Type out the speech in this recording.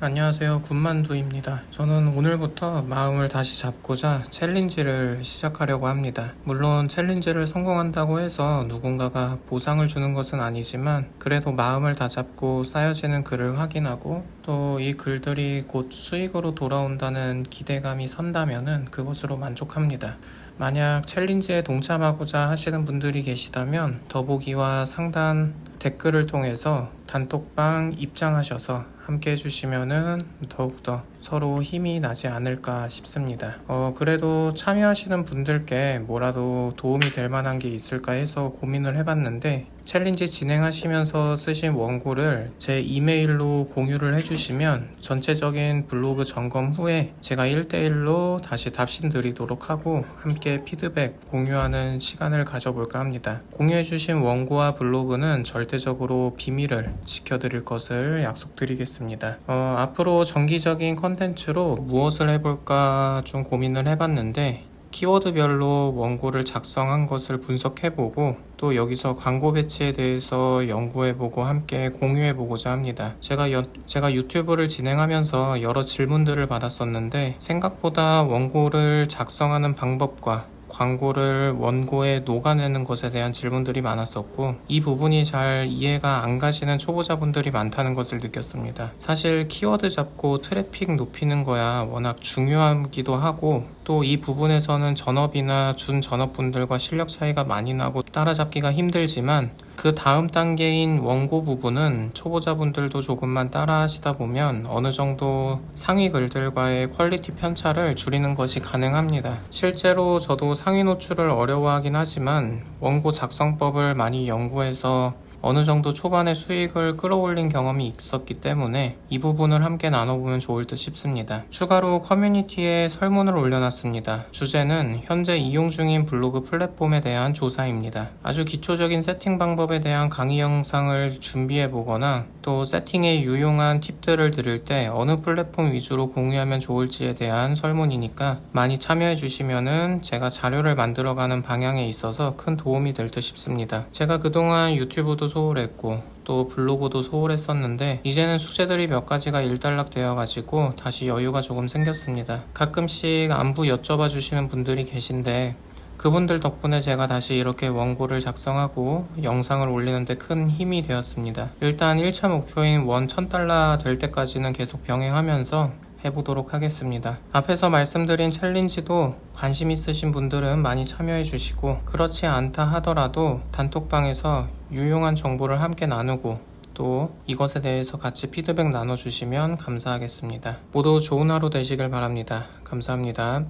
안녕하세요. 군만두입니다. 저는 오늘부터 마음을 다시 잡고자 챌린지를 시작하려고 합니다. 물론 챌린지를 성공한다고 해서 누군가가 보상을 주는 것은 아니지만 그래도 마음을 다 잡고 쌓여지는 글을 확인하고 또 이 글들이 곧 수익으로 돌아온다는 기대감이 선다면은 그것으로 만족합니다. 만약 챌린지에 동참하고자 하시는 분들이 계시다면 더보기와 상단 댓글을 통해서 단톡방 입장하셔서 함께 해주시면은 더욱더 서로 힘이 나지 않을까 싶습니다. 어, 그래도 참여하시는 분들께 뭐라도 도움이 될 만한 게 있을까 해서 고민을 해봤는데 챌린지 진행하시면서 쓰신 원고를 제 이메일로 공유를 해주시면 전체적인 블로그 점검 후에 제가 1대1로 다시 답신 드리도록 하고 함께 피드백 공유하는 시간을 가져볼까 합니다. 공유해주신 원고와 블로그는 절대적으로 비밀을 지켜드릴 것을 약속드리겠습니다. 어, 앞으로 정기적인 컨텐츠로 무엇을 해볼까 좀 고민을 해봤는데 키워드별로 원고를 작성한 것을 분석해보고 또 여기서 광고 배치에 대해서 연구해보고 함께 공유해보고자 합니다. 제가, 여- 제가 유튜브를 진행하면서 여러 질문들을 받았었는데 생각보다 원고를 작성하는 방법과 광고를 원고에 녹아내는 것에 대한 질문들이 많았었고 이 부분이 잘 이해가 안 가시는 초보자분들이 많다는 것을 느꼈습니다. 사실 키워드 잡고 트래픽 높이는 거야 워낙 중요하기도 하고 또 이 부분에서는 전업이나 준 전업분들과 실력 차이가 많이 나고 따라잡기가 힘들지만 그 다음 단계인 원고 부분은 초보자분들도 조금만 따라 하시다 보면 어느 정도 상위 글들과의 퀄리티 편차를 줄이는 것이 가능합니다. 실제로 저도 상위 노출을 어려워하긴 하지만 원고 작성법을 많이 연구해서 어느 정도 초반에 수익을 끌어올린 경험이 있었기 때문에 이 부분을 함께 나눠보면 좋을 듯 싶습니다. 추가로 커뮤니티에 설문을 올려놨습니다. 주제는 현재 이용 중인 블로그 플랫폼에 대한 조사입니다. 아주 기초적인 세팅 방법에 대한 강의 영상을 준비해 보거나 또 세팅에 유용한 팁들을 드릴 때 어느 플랫폼 위주로 공유하면 좋을지에 대한 설문이니까 많이 참여해 주시면은 제가 자료를 만들어가는 방향에 있어서 큰 도움이 될 듯 싶습니다. 제가 그동안 유튜브 도 소홀했고 또 블로그도 소홀했었는데 이제는 숙제들이 몇 가지가 일단락 되어 가지고 다시 여유가 조금 생겼습니다. 가끔씩 안부 여쭤봐 주시는 분들이 계신데 그분들 덕분에 제가 다시 이렇게 원고를 작성하고 영상을 올리는데 큰 힘이 되었습니다. 일단 1차 목표인 원 1000달러 될 때까지는 계속 병행하면서 해보도록 하겠습니다. 앞에서 말씀드린 챌린지도 관심 있으신 분들은 많이 참여해 주시고 그렇지 않다 하더라도 단톡방에서 유용한 정보를 함께 나누고 또 이것에 대해서 같이 피드백 나눠주시면 감사하겠습니다. 모두 좋은 하루 되시길 바랍니다. 감사합니다.